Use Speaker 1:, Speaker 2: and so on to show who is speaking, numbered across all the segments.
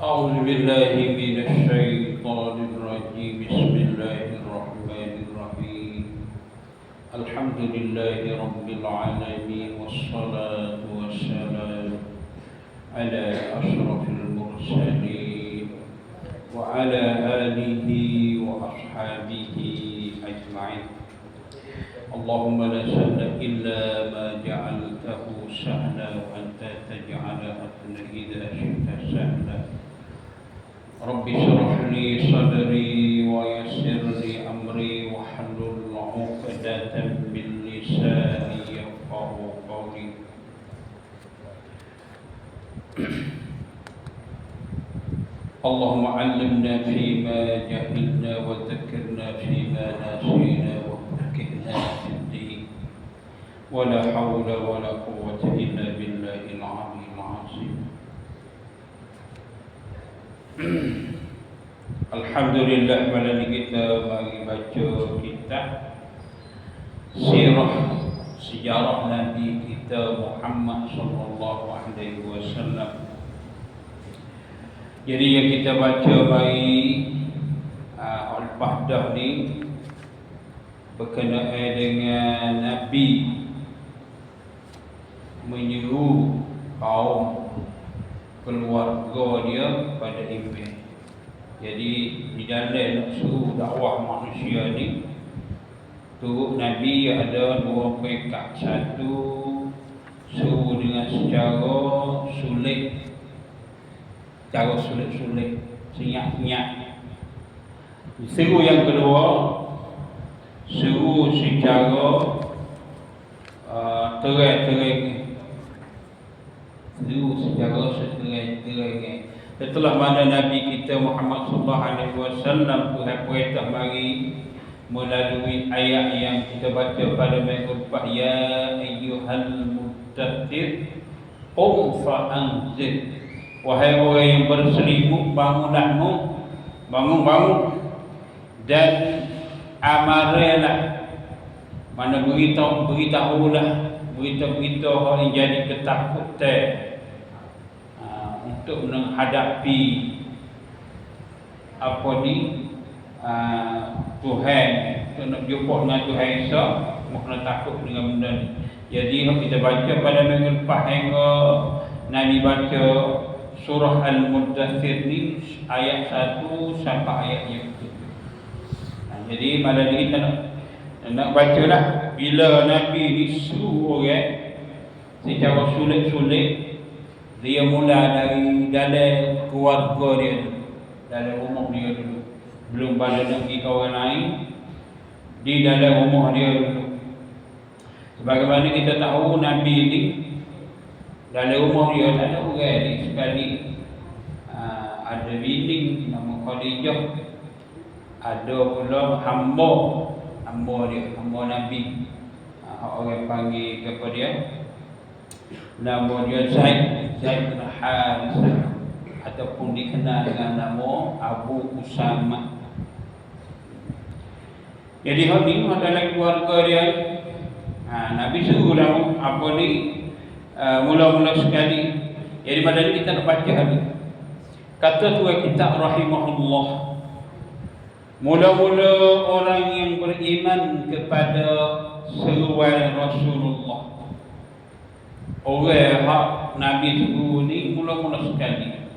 Speaker 1: أعوذ بالله من الشيطان الرجيم. بسم الله الرحمن الرحيم. الحمد لله رب العالمين والصلاة والسلام على أشرف المرسلين وعلى آله وأصحابه أجمعين. اللهم لا سهل إلا ما جعلته سهلا وأنت تجعل الحزن إذا شئت سهلا. رب اشرح لي صدري ويسر لي أمري واحلل عقدة من لساني يفقه قولي. اللهم علمنا فيما جهلنا وذكرنا فيما نسينا وفقهنا في الدين. ولا حول ولا قوة إلا بالله العلي العظيم. Alhamdulillah malam ini kita mari baca kitab Sirah sejarah Nabi kita Muhammad sallallahu alaihi wasallam. Jadi yang kita baca mari uh, Al-Fahdah ni berkenaan dengan Nabi menyuruh kaum keluarga dia pada iman. Jadi di dalam nak suruh dakwah manusia ni Turut Nabi ada dua pekat Satu Suruh dengan secara sulit. Cara sulit-sulit Senyap-senyap. Suruh yang kedua Suruh secara uh, Suruh secara seterai-terai Setelah mana Nabi kita Muhammad sallallahu alaihi wasallam Tuhan perintah mari melalui ayat yang kita baca pada minggu lepas ya ayyuhal muttathir qum fa anzir. Wahai orang yang berselimut bangunlah mu. Bangun-bangun. Dan amarilah mana beritahu beritahulah. Beritahu-beritahu orang yang jadi ketakutan untuk menghadapi apa ni uh, Tuhan. Untuk nak jumpa dengan Tuhan Isa kena takut dengan benda ni. Jadi kita baca pada minggu lepas hingga Nabi baca surah Al-Muddathir ni ayat 1 sampai ayat yang ketujuh nah, jadi malam ni kita nak nak baca lah bila Nabi ni suruh orang secara sulit-sulit dia mula dari dalam keluarga dia dalam rumah dia dulu belum pada nak pergi kawan lain di dalam rumah dia dulu sebagaimana kita tahu Nabi ni dalam rumah dia tak ada orang ni sekali. Uh, ada bini nama Khadijah. Ada pula hamba. Hamba dia hamba Nabi. Uh, orang panggil kepada dia nama dia Zaid Zaid bin Harisah ataupun dikenal dengan nama Abu Usama. Jadi hal ni adalah keluarga dia. Ha, Nabi suruh lah apa ni uh, mula-mula sekali. Jadi pada ni kita nak baca hari. Kata tua kita rahimahullah. Mula-mula orang yang beriman kepada seruan Rasulullah orang hak Nabi suruh ni mula-mula sekali.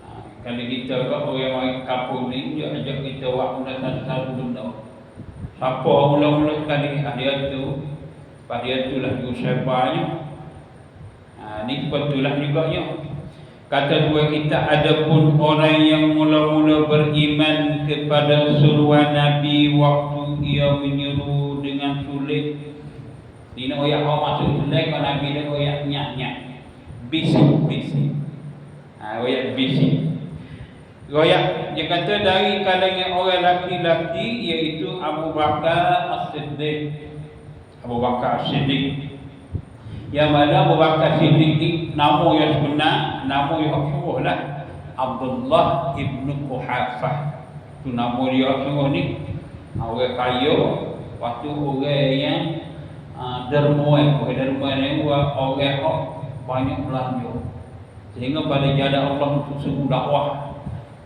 Speaker 1: Ha, kalau kita ke orang mari kampung ni dia ajak kita buat benda satu-satu benda. Siapa mula-mula sekali dia tu pada dia tu lah juga siapanya ha, ni betulah juga ya kata dua kita ada pun orang yang mula-mula beriman kepada suruhan Nabi waktu ia menyuruh nak oyak kau masuk jelek kau Nabi dia oyak nyak-nyak. Bisik, bisik. Ha, oyak bisik. Royak dia kata dari kalangan orang laki-laki iaitu Abu Bakar As-Siddiq. Abu Bakar As-Siddiq. Yang mana Abu Bakar Siddiq nama yang sebenar, nama yang sungguh lah. Abdullah ibnu Quhafah. Tu nama dia sungguh ni. Orang kaya, waktu orang yang dermoy, orang dermoy ni orang orang banyak belanja. Sehingga pada jalan Allah untuk suruh dakwah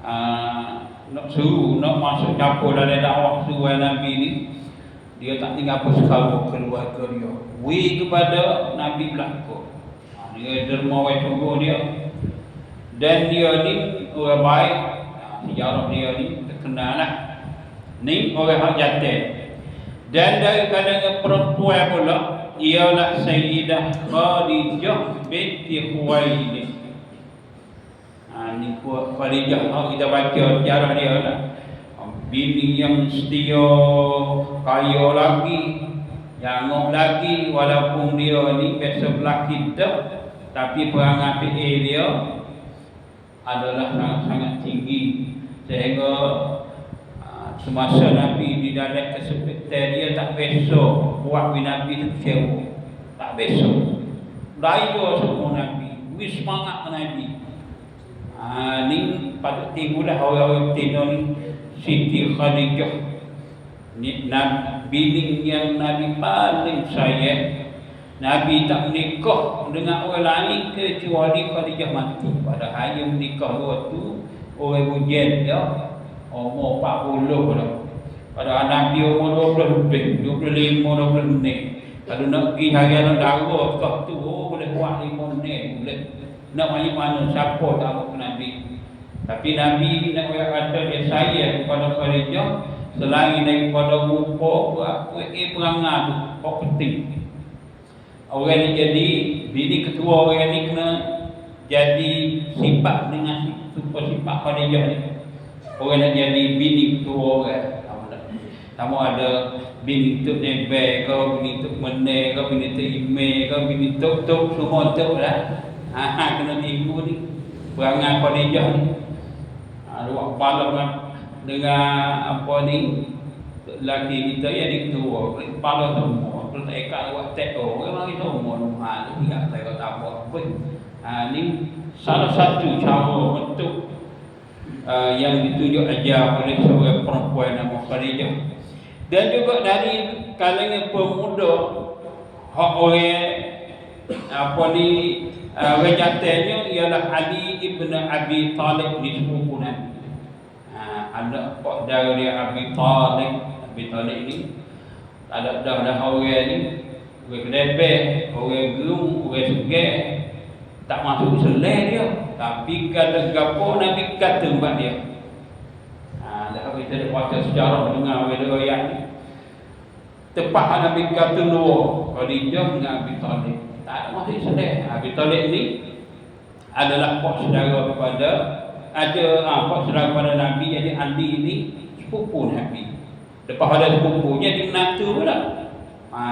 Speaker 1: uh, Nak suruh, nak masuk campur dalam dakwah suruh Nabi ni Dia tak tinggal apa sekarang keluarga dia. Wih kepada Nabi belakang uh, Dia derma wa tunggu dia. Dan dia ni orang baik uh, Sejarah dia ni terkenal lah. Ni orang hak jatuh dan dari kalangan perempuan pula ialah Sayyidah Khadijah binti Khuwailid. Ha ni Khadijah ha, kita baca sejarah dia lah. Bini yang setia, kaya lagi, yang lagi walaupun dia ni biasa belaki dah tapi perangai PA dia adalah sangat-sangat tinggi sehingga semasa Nabi di dalam kesepitan dia tak besok buat bi Nabi tu kecewa. Tak besok. Daya semua Nabi. Wis semangat Nabi. Ha, ni patut timbullah orang-orang tino ni. Siti Khadijah. Ni Nabi yang Nabi paling sayang. Nabi tak menikah dengan orang lain kecuali Khadijah mati. Pada hari menikah waktu orang bujen dia umur 40 dah. Pada Nabi umur 20 lebih, 25, 20 minit. Kalau nak pergi hari anak darah kau tu, oh, boleh buat 5 minit, boleh. Nak banyak mana, siapa tak mahu Nabi. Tapi Nabi nak kata dia sayang kepada Khadijah selain daripada rupa apa eh perangai tu, kau penting. Orang ni jadi, bini ketua orang ni kena jadi sifat dengan super sifat Khadijah ni. Orang nak jadi bini ketua orang Kamu ada bini tuk nebek kau, bini tuk menek kau, bini tuk ime kau, bini tuk tuk semua tuk lah. Ha, kena tipu ni. Perangai Khadijah ni? Ha, Luak balap lah dengan apa ni? Laki kita yang diketua Kepala semua. Kalau tak ikat buat tek oh Memang itu semua Ha, tu tidak saya kata apa Ha, ni salah satu cara untuk uh, yang ditunjuk ajar oleh seorang perempuan nama Khadijah. Dan juga dari kalangan pemuda hak orang apa ni uh, wajatnya ialah Ali ibn Abi Talib di sepupu Nabi. Uh, ada pak dari Abi Talib, Abi Talib ni ada dah dah orang ni orang kedepek, orang gelung, orang sugih tak masuk selai dia. Tapi kalau gapo Nabi kata buat dia. Ha dah kita ada baca sejarah dengar oleh ayat ni. Tepat Nabi kata dua Khadijah dengan Abi Talib tak ada masuk selai Abi Talib ni adalah pak saudara kepada ada ah pak saudara kepada Nabi. Jadi Ali ni sepupu Nabi. Lepas ada sepupunya dia menantu pula. Ha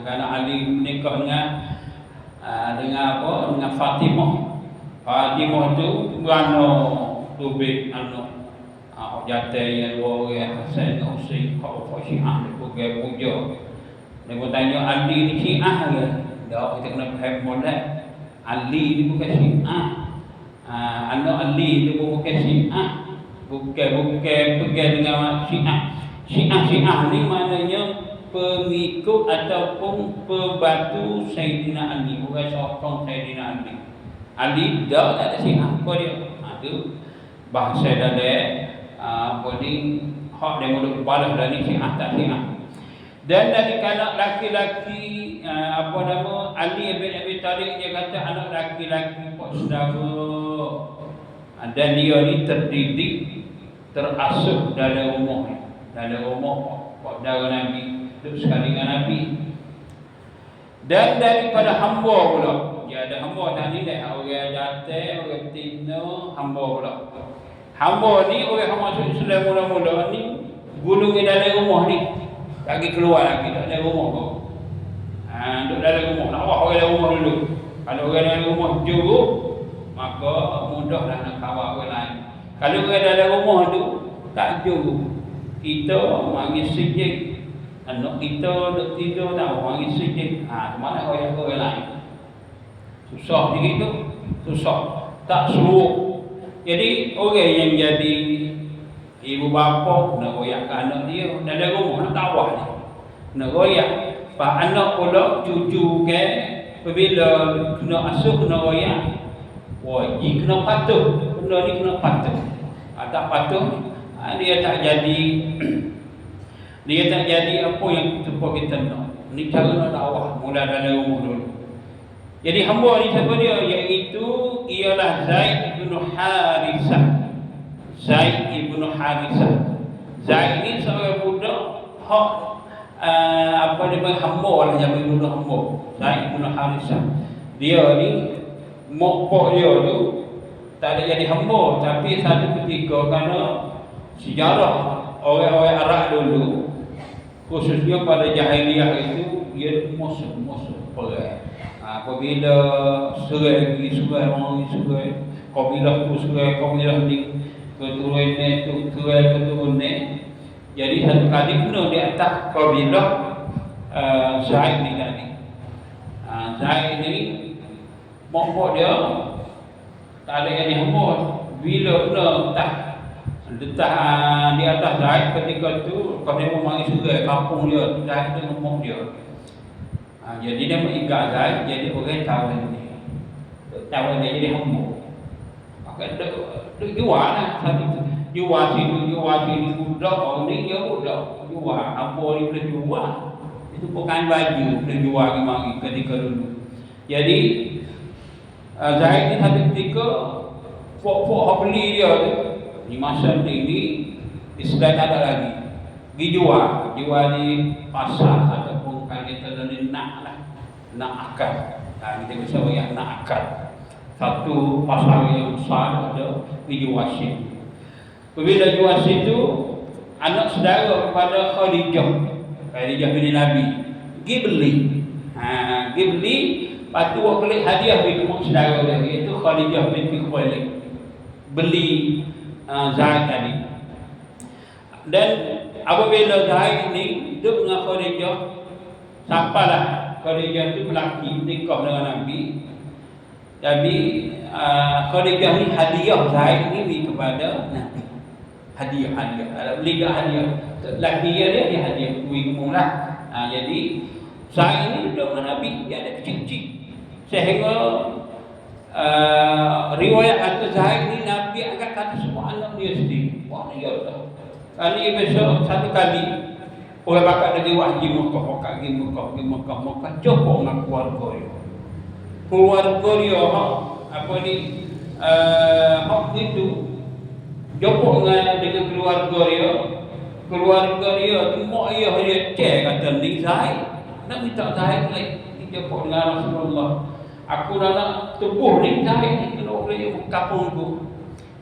Speaker 1: kerana Ali menikah dengan Ah, dengan apa? Dengan Fatimah. Fatimah tu berano tubik anu ah jatuh yang dua orang Hasan Husain kau syiah ni pergi puja. Dia pun tanya Ali ni syiah ke? Dah kita kena faham molek Ali ni bukan syiah. Ah anak Ali pun bukan syiah. Bukan bukan pergi dengan syiah. Syiah syiah ni maknanya pengikut ataupun pembantu Sayyidina Ali. Bukan sokong Sayyidina Ali. Ali dah tak ada sihat. Apa dia? Ha, bahasa dari ha, apa ni hak dia mulut balas dari sihat tak sihat. Dan dari kanak laki-laki ha, apa nama Ali bin Abi Talib dia kata anak laki-laki pak saudara. Dan dia ni terdidik terasuh dalam rumah dalam rumah pak saudara Nabi hidup sekali dengan Nabi. Dan daripada hamba pula. Dia ada hamba tadi dah orang jatuh orang tino hamba pula. Hamba ni orang yang masuk Islam mula-mula ni gulung dalam rumah ni. Lagi keluar lagi dalam rumah tu ha, duduk dalam rumah. Nak buat orang dalam rumah dulu. Kalau orang dalam rumah juruk maka mudahlah nak kawal orang lain. Kalau orang dalam rumah tu tak juruk kita manggil sejik anak kita duk tidur tak orang isi ha mana orang orang lain? Susah begitu susah. Tak seluruh. Jadi orang yang jadi ibu bapa nak royak ke anak dia dalam rumah nak tawah ni nak royak. Pak anak pula cucu ke apabila kena asuh kena royak Wajib kena patuh. Benda ni kena patuh. Ha, tak patuh, ha, dia tak jadi dia tak jadi apa yang kita kita nak. Ni cara nak dakwah mula dari umur dulu. Jadi hamba ni siapa dia? Iaitu ialah Zaid bin Harisah. Zaid bin Harisah. Zaid ni seorang budak hak uh, apa dia panggil hamba lah zaman dulu hamba. Zaid bin Harisah. Dia ni mokpok dia tu tak ada jadi hamba tapi satu ketika kerana sejarah orang-orang Arab dulu khususnya pada jahiliyah itu dia musuh-musuh perang apabila serai lagi serai orang lagi serai kabilah tu serai kabilah ni keturunan ni tu serai keturunan ni. Jadi satu kali kena di atas kabilah uh, Zaid ni tadi. Uh, Zaid ni mokok dia tak ada yang dihembus bila kena tak letak di atas Zaid ketika tu kau dia memanggil kampung dia Zaid tu mokok dia Ha, jadi dia mengikat Zaid jadi orang tahu ni. Tahu dia jadi hamba. Maka dia dia jual lah satu jual sini jual sini budak orang ni dia budak jual apa ni boleh jual itu bukan baju boleh jual mari ketika dulu. Jadi Zaid ni satu ketika pok-pok beli dia tu di masa ni Islam tak ada lagi. Dijual, jual di pasar ataupun kan kita dari nak lah nak akal. Ha, kita bisa yang nak akal. Satu pasal yang besar ada video wasit bila wasit itu anak saudara kepada Khadijah. Khadijah bin Nabi. Pergi beli. Ha, pergi beli lepas tu beli hadiah bagi mak saudara dia iaitu Khadijah bin Khuwailid. Beli uh, Zaid tadi. Dan apabila Zaid ni duduk dengan Khadijah sampailah Khadijah itu lelaki nikah dengan Nabi. Jadi uh, Khadijah ni hadiah Zaid ni kepada Nabi. Hadiah hadiah. Kalau beli tak hadiah. Lelaki dia dia, dia hadiah. Kuih lah. Uh, jadi Zaid ni duduk dengan Nabi. Dia ada kecil-kecil. Sehingga uh, riwayat kata Zaid ni Nabi agak kata semua anak dia sendiri. Wah dia tahu Kali besok satu kali Orang bakal lagi wahji Mekah, bakal pergi Mekah, pergi Mekah, Mekah, jumpa dengan keluarga dia. Keluarga dia, apa ni, uh, hak itu, jumpa dengan, keluarga dia, keluarga dia, tu mak ayah dia cek kata, ni Zaid, nak minta Zaid lagi, ni jumpa dengan Rasulullah. Aku nak tubuh ni Zaid, ni kena boleh kapung tu.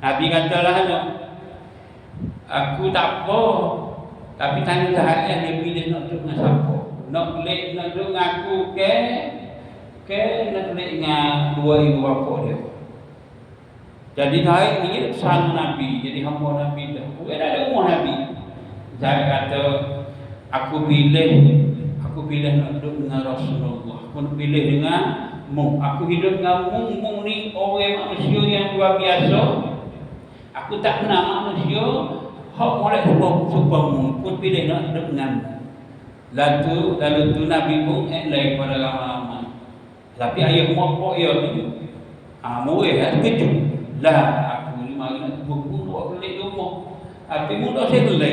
Speaker 1: Nabi kata lah, aku tak apa, tapi tanya sahaja dia pilih nak duduk dengan siapa. Nak pilih nak duduk dengan aku ke? Ke nak pilih dengan dua ibu bapa dia. Jadi Zaid ni pesan Nabi. Jadi hamba Nabi dah. Bukan ada umur Nabi. Zaid kata, aku pilih aku pilih nak duduk dengan Rasulullah. Aku pilih dengan mu. Aku hidup dengan mu. Mu ni orang manusia yang luar biasa. Aku tak kenal manusia Hak mulai sebab sebab pun pilih nak hidup dengan Lalu lalu tu Nabi pun lain pada ramai-ramai. Tapi ayah mak ya tu. Murid kan kejut. Lah aku ni mari nak buku buat beli rumah. Tapi mudah saya beli.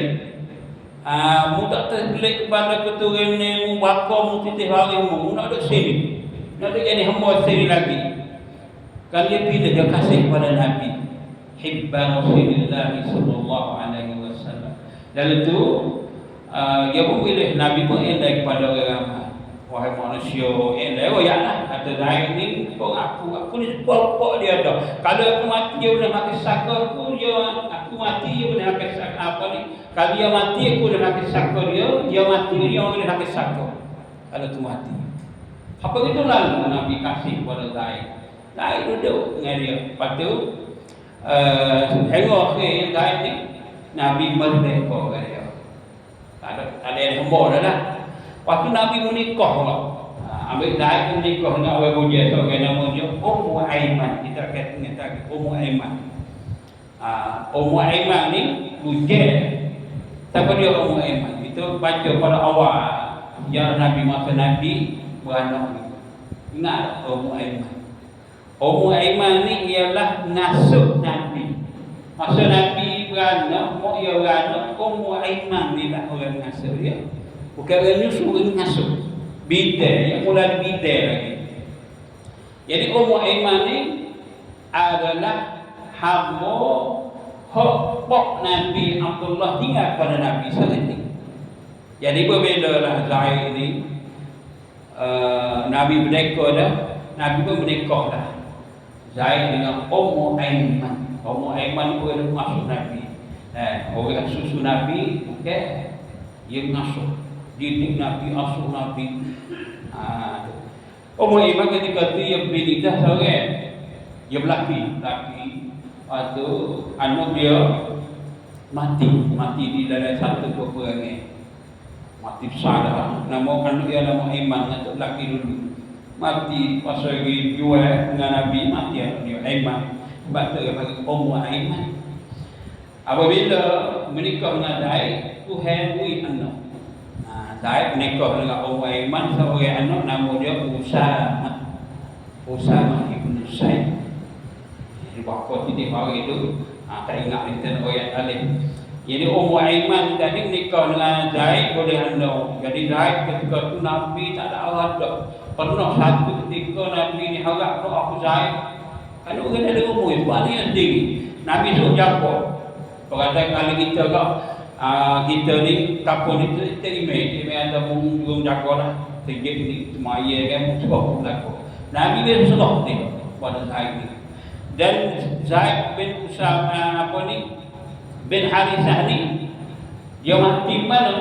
Speaker 1: Ah mudah terbelik kepada keturunan ni mu bakar mu titih hari mu nak duduk sini. Duduk jadi hamba sini lagi. Kali dia pilih dia kasih kepada Nabi. Hibban Rasulullah sallallahu alaihi dan itu uh, Dia pun pilih Nabi pun elak kepada orang ramai. Wahai manusia elak Oh ya lah Kata Zaid ni Kau aku Aku ni sepuluh dia dah. Kalau aku mati Dia boleh makan saka aku dia, Aku mati Dia boleh makan saka. Apa ni? Kalau dia mati Aku boleh makan saka dia Dia mati Dia boleh makan saka. Kalau tu mati Apa itu lalu Nabi kasih kepada Zaid Zaid duduk dengan dia Lepas tu uh, Hingga akhir Zaid ni Nabi merdeka kan dia. Tak ada, tak ada yang hamba dah lah. Waktu Nabi menikah lah. Ambil naik menikah dengan orang bujia tu kan nama dia Ummu Aiman. Kita akan ingat lagi Ummu Aiman. Uh, Ummu Aiman ni bujia. Siapa dia Ummu Aiman? Itu baca pada awal Ya Nabi masa Nabi beranak ni. Ingat Ummu Aiman. Ummu Aiman ni ialah ngasuh Nabi. Masa Nabi beranak, mak dia beranak, Ummu Aiman ni lah orang ngasuh dia. Bukan orang nyusu, orang ngasuh. Bidai, yang mula bidai lagi. Jadi Ummu Aiman ni adalah hamba hak pok Nabi Abdullah tinggal pada Nabi sehari. Jadi berbeza lah Zaid ni. Uh, Nabi berdeka dah, Nabi pun berdeka dah. Zaid dengan Ummu Aiman. Ummu Aiman pun ada masuk Nabi. Eh, orang susu Nabi, okey. Dia masuk didik Nabi, asuh Nabi. Ha, Ummu Aiman ketika tu dia beri nikah seorang. Dia berlaki, laki. Tu anak dia mati, mati di dalam satu peperangan. Mati besar dah. Nama anak dia nama Aiman, anak laki dulu. Mati pas lagi jual dengan Nabi mati anak dia Aiman. Sebab tu dia panggil Ummu Aiman. Apabila menikah dengan Daik Tuhan beri anak. Ha, Daik menikah dengan Ummu Aiman seorang anak nama dia Usama. Usama Ibn Said jadi bapa titik hari itu ha, tak ingat kita nak ayat alim jadi Ummu Aiman tadi menikah dengan Zaid boleh anda. Jadi Zaid ketika itu Nabi tak ada arah Pernah satu ketika Nabi ni harap tu aku Zaid. Kan orang ada umur itu, ada yang tinggi. Nabi tu jaga. Perkata kali kita kak, uh, kita ni kapal ni kita imej. Imej ada mung jaga lah. Tinggi ni, semaya kan, mung berlaku. Nabi dia serah ni pada Zaid ni. Dan Zaid bin Usama apa ni, bin Harithah ni, dia mati mana?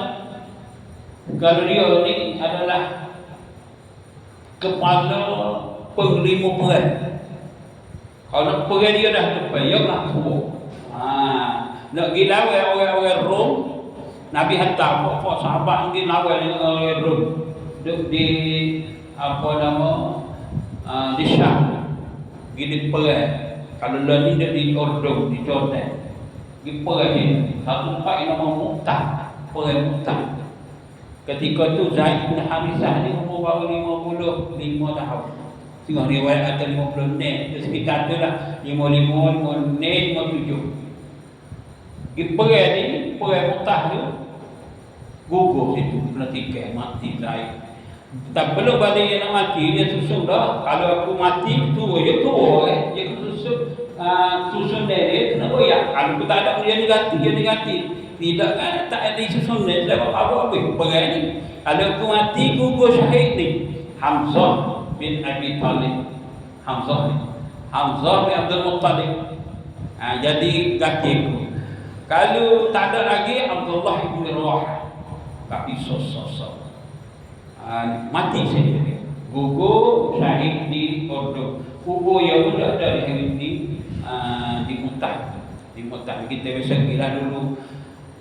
Speaker 1: Kalau dia ni adalah kepala penglima perang. Kalau nak perang dia dah terpayah nak tua. Ha. Nak pergi lawan orang-orang Rom, Nabi hantar pokok sahabat pergi lawan dengan orang Rom. Duduk di apa nama uh, di Syam. Pergi di perang. Kalau lah ni dia di Ordon, di Jordan. Pergi perang ni. Satu tempat yang nama Muqtah. Perang Muqtah. Ketika tu Zaid bin Harisah ni umur baru 55 tahun. Tengok riwayat kata 50 ni. Itu sekitar tu lah. 55, 56, 57. Di perang ni, perang mutah tu, gugur situ. Kena tikai, mati Zaid. Tak perlu balik dia nak mati, dia susun dah. Kalau aku mati, tu dia tua eh. Dia susun, susun dia, dia kena goyak. Kalau aku tak ada, dia negatif, dia negatif tidak kan tak ada isu sunnah dapat apa apa perang ni? Kalau aku mati gugur syahid ni. Hamzah bin Abi Talib. Hamzah ni. Hamzah bin Abdul Muttalib. Ha, jadi aku. Kalau tak ada lagi Abdullah bin Rawah tapi sos-sos ha, mati dia. Gugur syahid di Ordo gugur yang sudah ada di hari ini uh, di Mutah di Mutah kita bisa kira dulu.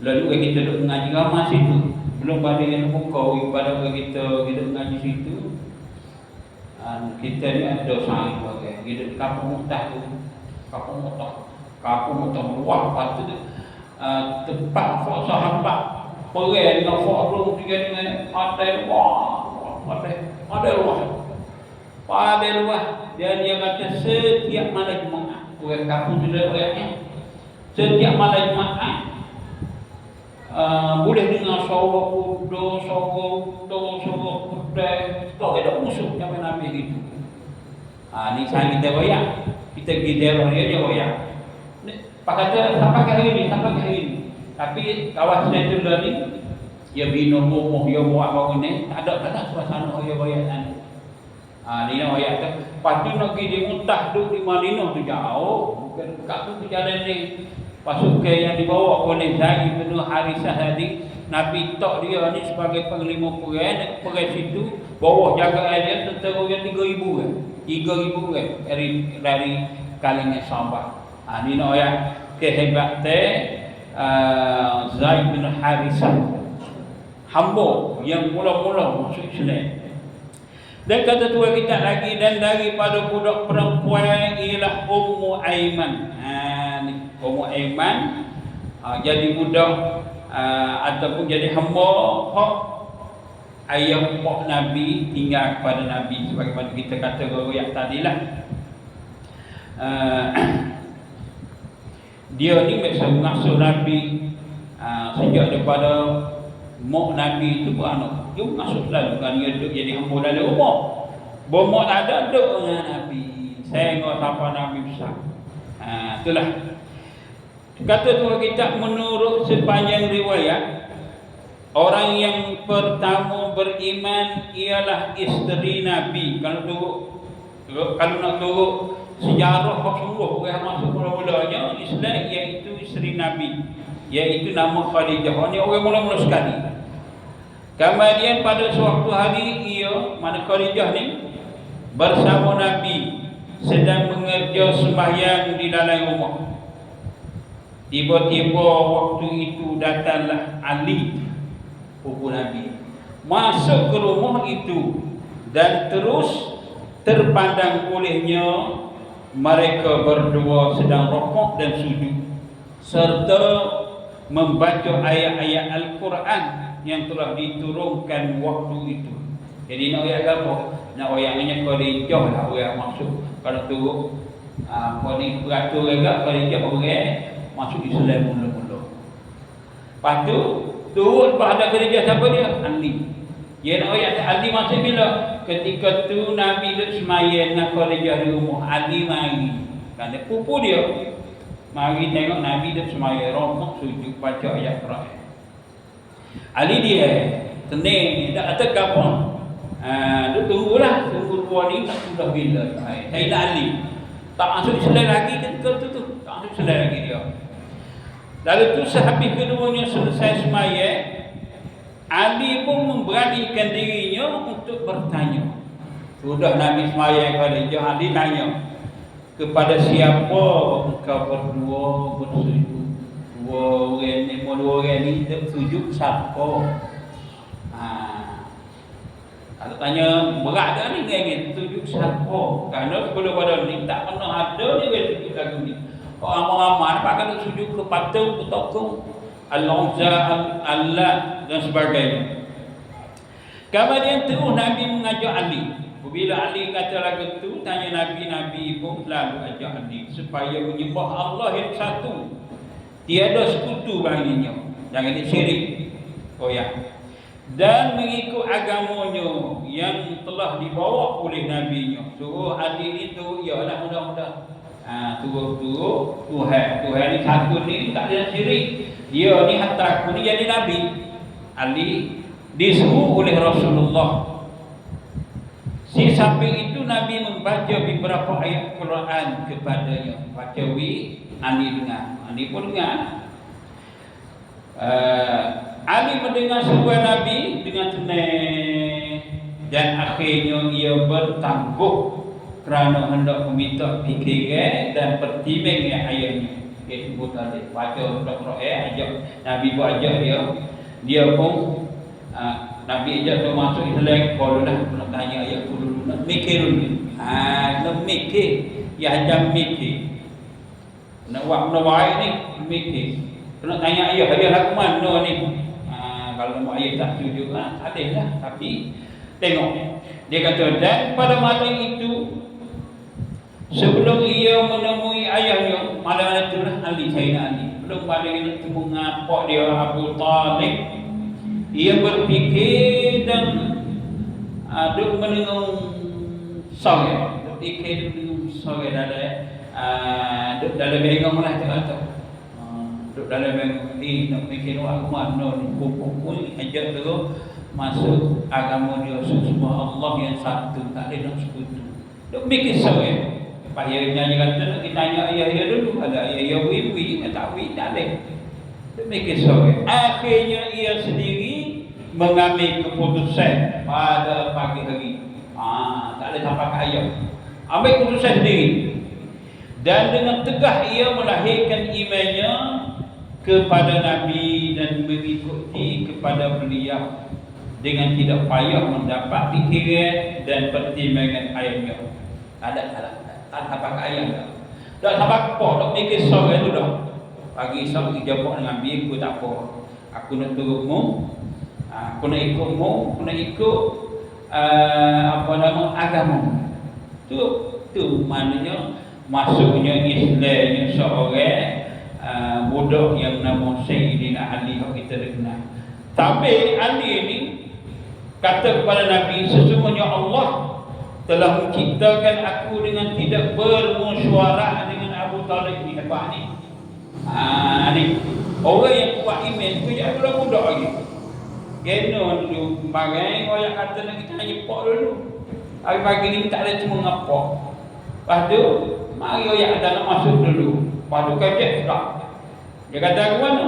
Speaker 1: Lalu kita duduk mengaji ramah situ. Belum pada yang buka pada kita kita mengaji situ. Dan kita ni ada sahih bagai Kita di kampung mutah tu. Kampung mutah Kampung mutah luar Lepas tu uh, tempat sahabat. Perang dengan Fok Rum Tiga dengan Padai luar Padai Padai luar Padai luar Dan dia kata setiap malam Jumaat Orang kampung juga orangnya Setiap malam Jumaat Ah, boleh dengar suara kuda, suara kuda, suara kuda. Tak ada musuh yang main ambil itu. Ha, ni saya kita goyak. Kita pergi daerah dia, dia goyak. Pak kata, sampai ke hari ini, sampai ke hari ini. Tapi kawasan itu ni, dia bina rumah, dia buat bangun ni, tak ada, tak ada suasana dia goyak sana. Ha, ni nak goyak tu. Lepas tu nak pergi di Muntah tu, di Madinah tu jauh. Bukan kat tu jalan ni. Pasukan yang dibawa oleh Zaid bin Harisah tadi Nabi tak dia ni sebagai panglima perang perang situ bawah jagaan dia tentera yang 3000 kan 3000 kan dari dari kalangan sahabat ha, ni nak ayat kehebatan uh, Zaid bin Harisah. Hamba yang mula-mula masuk Islam dan kata tua kita lagi dan daripada budak perempuan ialah Ummu Aiman. Ha, Ummu Aiman. Uh, jadi budak uh, ataupun jadi hamba hak ayah pak Nabi tinggal kepada Nabi sebagaimana kita kata guru yang tadilah. Uh, dia ni biasa mengasuh Nabi uh, sejak daripada mak Nabi itu beranak dia mengasuh selalu kan dia duduk jadi hamba dalam rumah. Bomo tak ada duduk dengan Nabi. Saya ingat siapa Nabi besar. Uh, itulah. Kata tu kita menurut sepanjang riwayat Orang yang pertama beriman ialah isteri Nabi. Kalau tu kalau nak turut sejarah Rasulullah orang masuk mula-mulanya Islam iaitu isteri Nabi. Iaitu nama Khadijah. Ini orang mula-mula sekali kemudian pada suatu hari ia mana Khadijah ni bersama Nabi sedang mengerja sembahyang di dalam rumah. Tiba-tiba waktu itu datanglah Ali pupu Nabi masuk ke rumah itu dan terus terpandang olehnya mereka berdua sedang rokok dan sujud serta membaca ayat-ayat Al-Quran yang telah diturunkan waktu itu. Jadi nak ayat apa? Nak ayatnya Khadijah lah orang masuk kalau ah, apa ni beratur juga Khadijah orang masuk Islam mula-mula. Lepas tu turun pada Khadijah siapa dia? Ali. Ya nak ayat Ali masuk bila? ketika tu Nabi duduk semaya dengan Khadijah di rumah Ali mari kerana pupu dia mari tengok Nabi duduk semaya rokok sujud baca ayat Quran Ali dia tening tak ada kapon ah duduk tunggulah tunggu dua ni tak sudah bila saya nak Ali. Tak masuk Islam lagi ketika tu tu? Tak masuk Islam lagi dia. Lalu tu sehabis keduanya selesai semaya Ali pun memberanikan dirinya untuk bertanya. Sudah Nabi semaya kepada Ali tanya kepada siapa engkau berdua bersujud. Dua orang ni, dua orang ni bersujud siapa? Ha. Kalau tanya berat dah ni ingin sujud siapa? Kerana sebelum pada ni tak pernah ada ni yang sujud lagu ni. Orang ramai pakai sujud ke patung, ke tokong. Al-Uzza, Allah dan sebagainya. Kemudian terus Nabi mengajak Ali. Bila Ali kata lagu tu, tanya Nabi, Nabi pun lalu ajak Ali supaya menyembah Allah yang satu. Tiada sekutu baginya. Jangan disyirik. Oh ya. Dan mengikut agamanya yang telah dibawa oleh Nabi-Nya. Suruh Ali itu ialah mudah-mudah. Ha, turut-turut Tuhan. Tuhan ni satu ni tak ada syirik. Dia ni hatta aku ni jadi Nabi Ali disuruh oleh Rasulullah Si samping itu Nabi membaca beberapa ayat Quran kepadanya Baca wi Ali dengar. Ali pun dengar. Uh, Ali mendengar sebuah Nabi dengan tenang. Dan akhirnya ia bertangguh kerana hendak meminta fikiran dan pertimbangan ayahnya. Dia sebut tadi. Baca surah eh ajak. Nabi buat ajak dia. Dia pun uh, Nabi ajak dia masuk Islam. Kalau dah nak tanya ayat dulu. Nak mikir dulu. Ha nak mikir. Ya jam mikir nak buat benda baik ni mikir. Nak tanya ayah. Ayah aku mana ni. Ha, kalau mau ayah tak setuju. Ha, ada lah. Tapi tengok. Dia kata dan pada malam itu Sebelum ia menemui ayahnya Malam itu lah Ali Sayyidina Ali Belum balik itu mengapak dia Abu Talib. Ia berfikir dan Aduk menengung Sore. Berfikir menengung sore Dalam Aduk dalam bengong lah tu kata Duduk dalam bengong Ini nak fikir aku mana ni pun ajak tu Masuk agama dia Semua Allah yang satu Tak ada nak sekutu Duk fikir sore Pak Yahya nyanyi kata nak kita tanya ayah-ayah dulu ada ayah-ayah wiwi yang tak wiwi tak ada. Demikian sore. Akhirnya ia sendiri mengambil keputusan pada pagi hari. Ah, tak ada sampai ayah. Ambil keputusan sendiri. Dan dengan tegah ia melahirkan imannya kepada Nabi dan mengikuti kepada beliau dengan tidak payah mendapat pikiran dan pertimbangan ayahnya. Ada salah tak sampai kaya dah. Tak sampai apa, tak mikir sore tu dah. Pagi esok pergi jumpa dengan biar aku tak apa. Aku nak turutmu, ah, aku nak ikutmu, aku nak ikut uh, apa nama agama. Tu tu maknanya masuknya Islamnya seorang uh, budak yang nama Sayyidina Ali yang kita kenal. Tapi Ali ini kata kepada Nabi sesungguhnya Allah telah menciptakan aku dengan tidak bermusyawarah dengan Abu Talib ni apa ni? Ah ni orang yang kuat iman tu dia ada budak lagi. Kena dulu bagai orang kata nak kita hanya pok dulu. Hari pagi ni tak ada cuma ngapok. Lepas tu mari orang ada nak masuk dulu. Tu kajak sudah. Dia kata aku mana?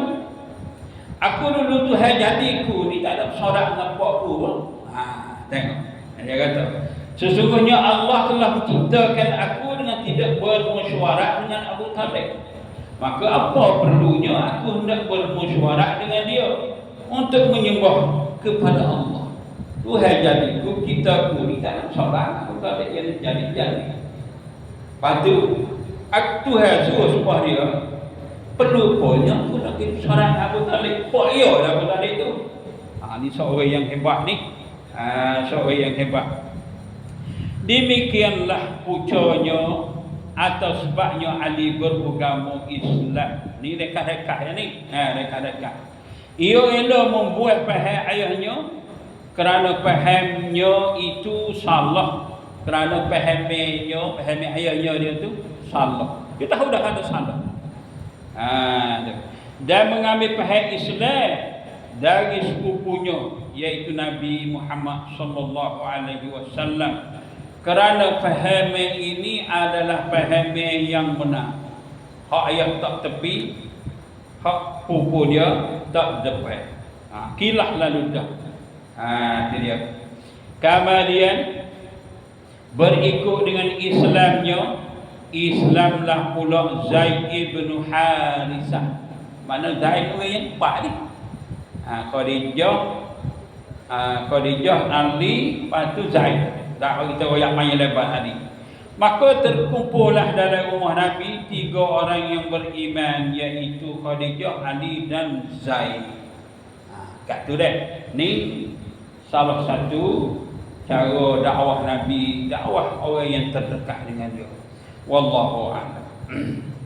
Speaker 1: Aku dulu tu hai jadiku ni tak ada sorak ngapok aku pun. Ha, tengok. Dia kata, sesungguhnya Allah telah menciptakan aku dengan tidak bermusyawarah dengan Abu Talib. Maka apa perlunya aku hendak bermusyawarah dengan dia untuk menyembah kepada Allah. Tuhan jadiku kita solat aku tak ada yang jadi jadi. Patu aku Tuhan suruh supaya dia perlu punya aku nak pergi solat Abu Talib. Kok iya Abu Talib itu? Ha, ni seorang yang hebat ni. Ha, seorang yang hebat. Demikianlah pucanya atau sebabnya Ali beragama Islam. Ni rekat-rekat ya ni. Ha, rekat-rekat. Ia elok membuat faham ayahnya kerana fahamnya itu salah. Kerana fahamnya, faham ayahnya dia tu salah. Dia tahu dah kata salah. Ha, dan mengambil faham Islam dari sepupunya iaitu Nabi Muhammad sallallahu alaihi wasallam. Kerana faham ini adalah faham yang benar. Hak ayah tak tepi hak pupu dia tak depan. Ha, kilah lalu dah. Ha, dia. Kemudian berikut dengan Islamnya Islamlah pula Zaid ibn Harisah. Mana Zaid orang yang empat ni? Ha, Khadijah ha, Khadijah Ali lepas tu Zaid. Tak kita royak main lebat tadi. Maka terkumpullah dalam rumah Nabi tiga orang yang beriman iaitu Khadijah Ali dan Zaid. Ha, kat tu deh ni salah satu cara dakwah Nabi dakwah orang yang terdekat dengan dia. Wallahu a'lam